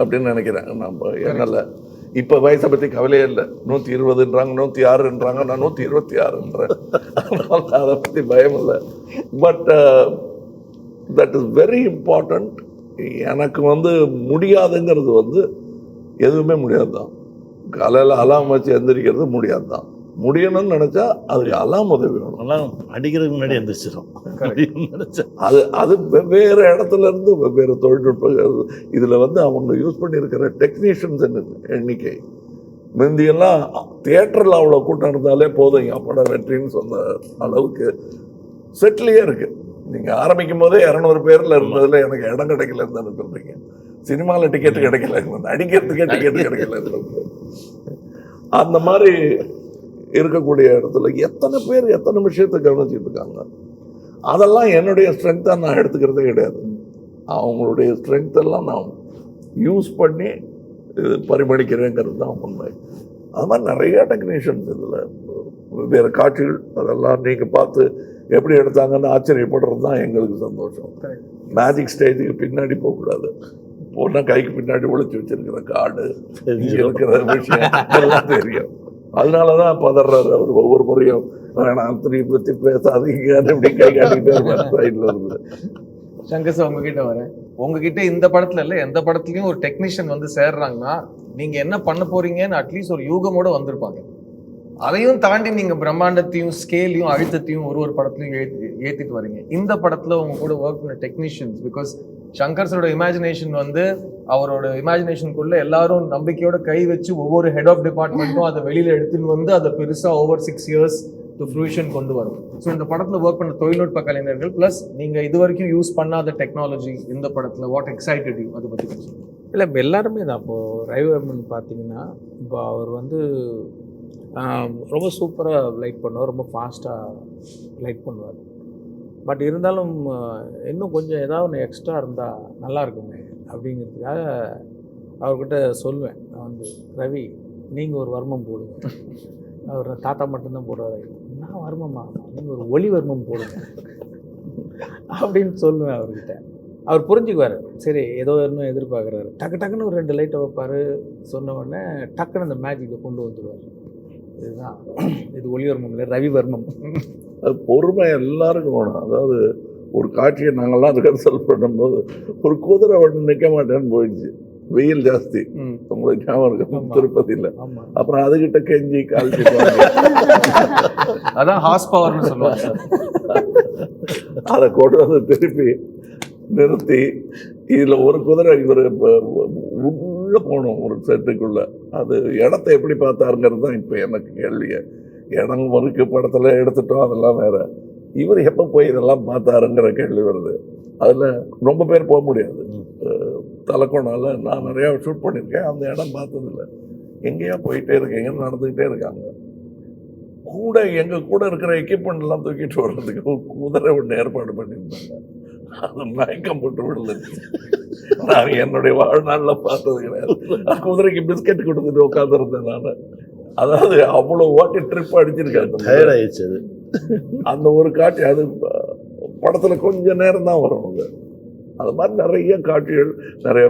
அப்படின்னு நினைக்கிறேன் நம்ம என்னால் இப்போ வயசை பற்றி கவலையே இல்லை. நூற்றி இருபதுன்றாங்க நூற்றி ஆறுன்றாங்க நான் நூற்றி இருபத்தி ஆறுன்றேன். அதனால அதை பற்றி பயம் இல்லை. But that is very important எனக்கு வந்து முடியாதுங்கிறது வந்து எதுவுமே முடியாது தான் காலையில் அலாம் வச்சு எந்திரிக்கிறது முடியாது தான் முடியணும்னு நினச்சா அதுக்கு அலாம் உதவி வேணும். அதெல்லாம் அடிக்கிறதுக்கு முன்னாடி எந்திரிச்சிடும் நினைச்சா. அது அது வெவ்வேறு இடத்துல இருந்து வெவ்வேறு தொழில்நுட்ப இதில் வந்து அவங்க யூஸ் பண்ணியிருக்கிற டெக்னீஷியன்ஸ் எண்ணிக்கை. முந்தியெல்லாம் தியேட்டரில் அவ்வளோ கூட்டம் இருந்தாலே போதும் என் படம் வெற்றின்னு சொன்ன அளவுக்கு செட்டிலே இருக்கு. நீங்கள் ஆரம்பிக்கும் போதே இரநூறு பேரில் இருந்ததில் எனக்கு இடம் கிடைக்கலன்னு தானே சொல்கிறீங்க சினிமாவில் டிக்கெட் கிடைக்கல நடிக்கிறதுக்கே டிக்கெட் கிடைக்கல அந்த மாதிரி இருக்கக்கூடிய இடத்துல எத்தனை பேர் எத்தனை விஷயத்தை கவனிச்சுட்டு இருக்காங்க அதெல்லாம் என்னுடைய ஸ்ட்ரென்த்தாக நான் எடுத்துக்கிறதே கிடையாது. அவங்களுடைய ஸ்ட்ரென்த் எல்லாம் நான் யூஸ் பண்ணி இது பரிமளிக்கிறேங்கிறது தான் உண்மை. அது மாதிரி நிறைய டெக்னீஷியன்ஸ் இதில் வேறு காட்சிகள் அதெல்லாம் நீங்கள் பார்த்து எப்படி எடுத்தாங்கன்னு ஆச்சரியப்படுறது தான் எங்களுக்கு சந்தோஷம். மேஜிக் ஸ்டேஜுக்கு பின்னாடி போகக்கூடாது. போனால் கைக்கு பின்னாடி ஒளிச்சு வச்சிருக்கிற இங்க இருக்கிற விஷயம் எல்லாம் தெரியும். அதனால தான் பதறாரு அவர் ஒவ்வொரு முறையும். வேணாம் திருப்பி பற்றி பேசாதீங்க. இப்படி கை காட்டிக்கிட்டே இருப்பார். சைடில் இருந்து. சங்கர் சார் உங்ககிட்ட வரேன். உங்ககிட்ட இந்த படத்துல இல்ல எந்த படத்துலயும் ஒரு டெக்னீஷியன் வந்து சேர்றாங்கன்னா நீங்க என்ன பண்ண போறீங்கன்னு அட்லீஸ்ட் ஒரு யூகமோட வந்திருப்பாங்க. அதையும் தாண்டி நீங்க பிரம்மாண்டத்தையும் ஸ்கேலையும் அழுத்தத்தையும் ஒரு ஒரு படத்துலையும் ஏத்திட்டு வரீங்க. இந்த படத்துல உங்க கூட ஒர்க் பண்ண டெக்னீஷியன்ஸ் பிகாஸ் சங்கர்ஸோட இமேஜினேஷன் வந்து அவரோட இமேஜினேஷனுக்குள்ள எல்லாரும் நம்பிக்கையோட கை வச்சு ஒவ்வொரு ஹெட் ஆஃப் டிபார்ட்மெண்ட்டும் அதை வெளியில எடுத்துன்னு வந்து அதை பெருசா over six years to fruition கொண்டு வரும். ஸோ இந்த படத்துல ஒர்க் பண்ண தொழில்நுட்ப கலைஞர்கள் ப்ளஸ் நீங்க இது வரைக்கும் யூஸ் பண்ணாத டெக்னாலஜி இந்த படத்துல வாட் எக்ஸைட்டட் யூ அதை பத்தி இல்லை இப்போ எல்லாருமே தான். இப்போது ரவிவர்மன் பார்த்தீங்கன்னா இப்போ அவர் வந்து ரொம்ப சூப்பராக லைட் பண்ணுவார் ரொம்ப ஃபாஸ்ட்டாக லைட் பண்ணுவார். பட் இருந்தாலும் இன்னும் கொஞ்சம் ஏதாவது ஒன்று எக்ஸ்ட்ரா இருந்தால் நல்லா இருக்குமே அப்படிங்கிறதுக்காக அவர்கிட்ட சொல்லுவேன் நான் வந்து ரவி நீங்கள் ஒரு வர்மம் போடுங்க. அவர் தாத்தா மட்டும்தான் போடுவார் நான் வர்மமா? நீங்கள் ஒரு ஒளி வர்மம் போடுங்க. அப்படின்னு சொல்லுவேன் அவர்கிட்ட. அவர் புரிஞ்சுக்குவார். சரி ஏதோ இன்னும் எதிர்பார்க்குறாரு. டக்கு டக்குன்னு ஒரு ரெண்டு லைட்டை வைப்பார். சொன்ன உடனே டக்குன்னு அந்த மேஜிக்கை கொண்டு வந்துடுவார் இதுதான். இது ஒளிவர்மம் இல்லை ரவிவர்மம். அது பொறுமை எல்லாருக்கும் வேணும். அதாவது ஒரு காட்சியை நாங்கள்லாம் ரிஹர்சல் பண்ணும்போது ஒரு குதிரை ஒன்று நிற்க மாட்டேன்னு போயிடுச்சு. வெயில் ஜாஸ்தி. உங்களுக்கு ஞாபகம் இருக்கு? ஆமா. திருப்பதியில். அப்புறம் அதுகிட்ட கெஞ்சி கால்ச்சி அதான் ஹார்ஸ் பவர்னு சொல்லுவாங்க சார். அதை கொண்டு வந்து திருப்பி நிறுத்தி இதில் ஒரு குதிரை இவர் உள்ளே போகணும் ஒரு செட்டுக்குள்ள. அது இடத்த எப்படி பார்த்தாருங்கிறது தான் இப்போ எனக்கு கேள்வியே. இடம் இருக்கு படத்தில் எடுத்துட்டோம் அதெல்லாம் வேற. இவர் எப்போ போய் இதெல்லாம் பார்த்தாருங்கிற கேள்வி வருது. அதில் ரொம்ப பேர் போக முடியாது. தலக்கோணால நான் நிறையா ஷூட் பண்ணியிருக்கேன் அந்த இடம் பார்த்ததில்ல. எங்கேயோ போயிட்டே இருக்கீங்க நடந்துக்கிட்டே இருக்காங்க. கூட எங்கள் கூட இருக்கிற எக்யூப்மெண்ட் எல்லாம் தூக்கிட்டு வர்றதுக்கு குதிரை ஒன்று ஏற்பாடு பண்ணியிருந்தாங்க. அது மயக்கம் போட்டு விழுந்துருச்சு நான் என்னுடைய வாழ்நாளில் பார்த்தது கிடையாது. குதிரைக்கு பிஸ்கட் கொடுத்துட்டு உட்காந்துருந்தேன் நான். அதாவது அவ்வளோ ஓட்டி ட்ரிப் அடிச்சிருக்காங்க டயர்ட் ஆயிடுச்சு அது. அந்த ஒரு காட்சி அது படத்தில் கொஞ்ச நேரம் தான் வரும் அது. அது மாதிரி நிறைய காட்சிகள் நிறைய